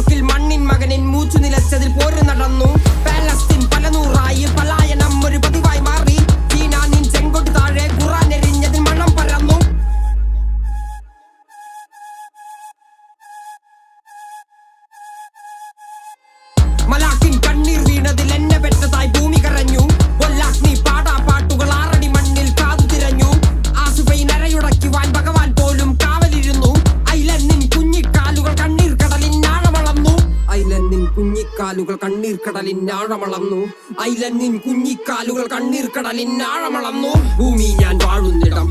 ന്യൂയോർക്കിൽ മണ്ണിൻ മകനിൻ മൂച്ചു നിലച്ചതിൽ പോര് നടന്നു. പാലസ്തീൻ പല നൂറായി പലായനം ഒരു പതിവായി മാറി. ചീന നിൻ ചെങ്കൊട്ട് താഴെ ഖുറാൻ എറിഞ്ഞതിൽ മണം പരന്നു. കുഞ്ഞിക്കാലുകൾ കണ്ണീർ കടലിൻ ആഴമളന്നു. ഐലന്നിൻ കുഞ്ഞിക്കാലുകൾ കണ്ണീർ കടലിൻ ആഴമളന്നു. ഭൂമി ഞാൻ വാഴുന്നിടം